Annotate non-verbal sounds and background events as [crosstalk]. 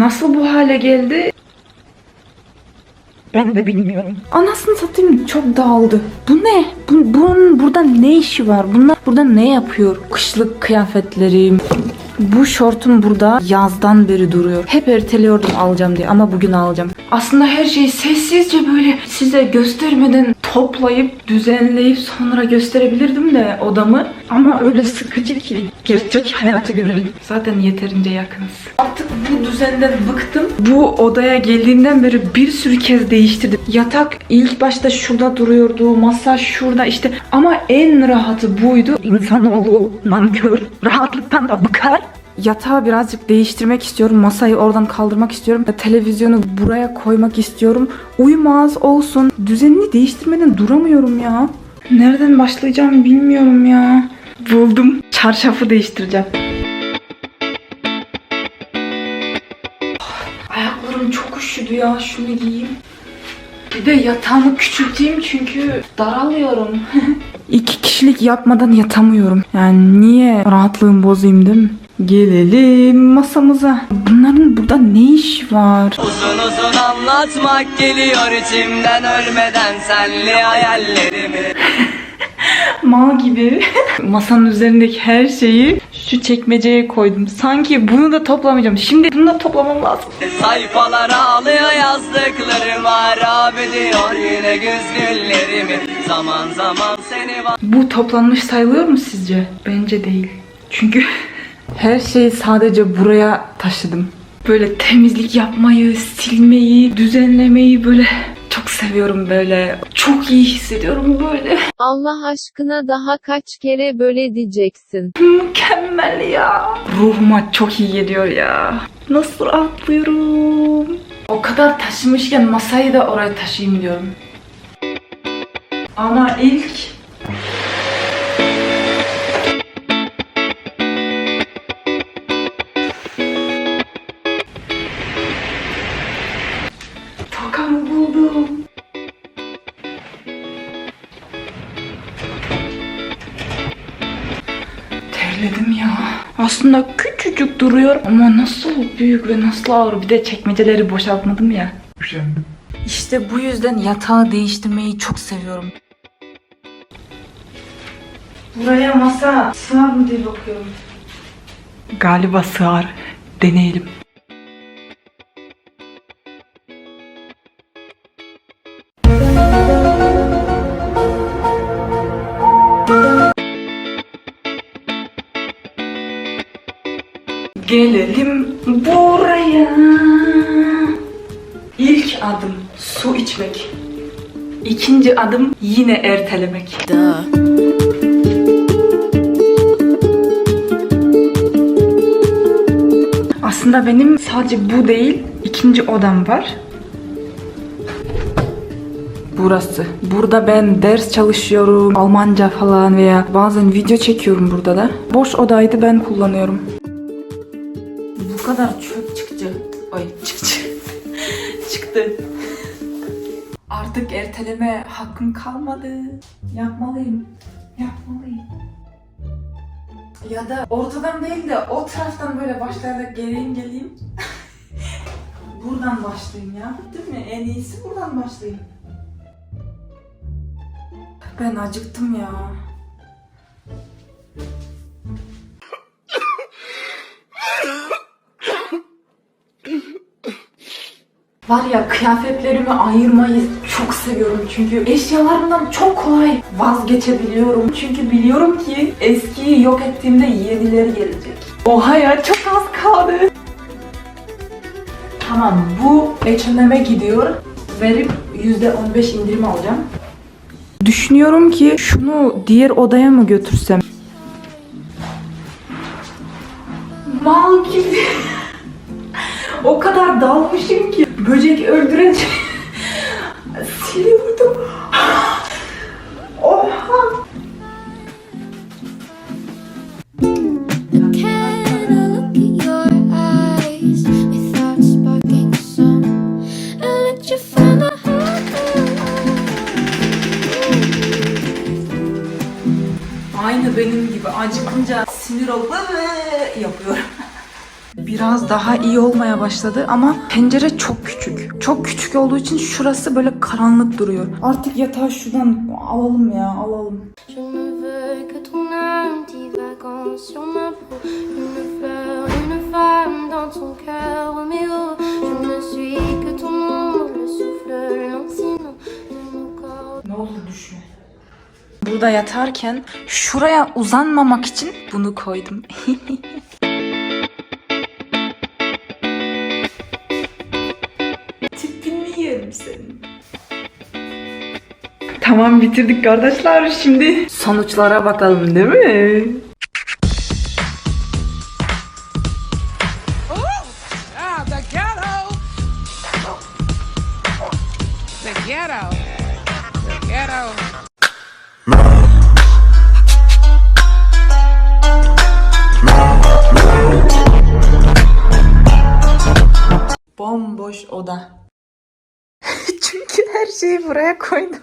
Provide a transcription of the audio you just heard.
nasıl bu hale geldi? Ben de bilmiyorum. Anasını satayım çok dağıldı. Bu ne? Bu, bunun burada ne işi var? Bunlar burada ne yapıyor? Kışlık kıyafetlerim. Bu şortum burada yazdan beri duruyor. Hep erteliyordum alacağım diye ama bugün alacağım. Aslında her şeyi sessizce böyle size göstermeden toplayıp düzenleyip sonra gösterebilirdim de odamı. Ama öyle sıkıcı ki gerçek hayatı görelim. Zaten yeterince yakınız. Artık bu düzenden bıktım. Bu odaya geldiğimden beri bir sürü kez değiştirdim. Yatak ilk başta şurada duruyordu. Masa şurada işte. Ama en rahatı buydu. İnsanoğlu nankör. Rahatlıktan da bıkar. Yatağı birazcık değiştirmek istiyorum. Masayı oradan kaldırmak istiyorum. Televizyonu buraya koymak istiyorum. Uyumaz olsun. Düzenini değiştirmeden duramıyorum ya. Nereden başlayacağım bilmiyorum ya. Buldum. Çarşafı değiştireceğim. Ayaklarım çok üşüdü ya. Şunu giyeyim. Bir de yatağımı küçülteyim çünkü daralıyorum. [laughs] İki kişilik yapmadan yatamıyorum. Yani niye rahatlığımı bozayım değil mi? Gelelim masamıza. Bunların burada ne iş var? Uzun uzun anlatmak geliyor içimden ölmeden senli hayallerimi [laughs] Mal gibi. [laughs] Masanın üzerindeki her şeyi şu çekmeceye koydum. Sanki bunu da toplamayacağım. Şimdi bunu da toplamam lazım. Sayfalara alıyor yazdıklarım harap ediyor yine güz güllerimi Zaman zaman seni var Bu toplanmış sayılıyor mu sizce? Bence değil. Çünkü [laughs] her şeyi sadece buraya taşıdım. Böyle temizlik yapmayı, silmeyi, düzenlemeyi böyle çok seviyorum böyle. Çok iyi hissediyorum böyle. Allah aşkına daha kaç kere böyle diyeceksin. Mükemmel ya. Ruhuma çok iyi geliyor ya. Nasıl rahatlıyorum. O kadar taşımışken masayı da oraya taşıyayım diyorum. Ama ilk Terledim ya. Aslında küçücük duruyor ama nasıl büyük ve nasıl ağır. Bir de çekmeceleri boşaltmadım ya. İşte bu yüzden yatağı değiştirmeyi çok seviyorum. Buraya masa sığar mı diye bakıyorum. Galiba sığar. Deneyelim. Gelelim buraya. İlk adım su içmek. İkinci adım yine ertelemek. Aslında benim sadece bu değil, ikinci odam var. Burası. Burada ben ders çalışıyorum, Almanca falan veya bazen video çekiyorum burada da. Boş odaydı ben kullanıyorum. Kadar çöp çıktı. Ay çıktı. [laughs] çıktı. Artık erteleme hakkım kalmadı. Yapmalıyım. Yapmalıyım. Ya da ortadan değil de o taraftan böyle başlayarak geleyim geleyim. [laughs] buradan başlayayım ya. Değil mi? En iyisi buradan başlayayım. Ben acıktım ya. Var ya kıyafetlerimi ayırmayı çok seviyorum çünkü eşyalarımdan çok kolay vazgeçebiliyorum. Çünkü biliyorum ki eskiyi yok ettiğimde yenileri gelecek. Oha ya çok az kaldı. Tamam bu H&M'e gidiyor. Verip %15 indirim alacağım. Düşünüyorum ki şunu diğer odaya mı götürsem? Sparking some electrify my heart? Aynı benim gibi acıkınca sinir olup "Iıı" yapıyorum. Biraz daha iyi olmaya başladı ama pencere çok küçük. Çok küçük olduğu için şurası böyle karanlık duruyor. Artık yatağı şuradan alalım ya alalım. Ne olur düşme. Burada yatarken şuraya uzanmamak için bunu koydum. [laughs] Senin. Tamam bitirdik kardeşler şimdi. Sonuçlara bakalım değil mi? Bomboş oda. Çünkü her şeyi buraya koydum.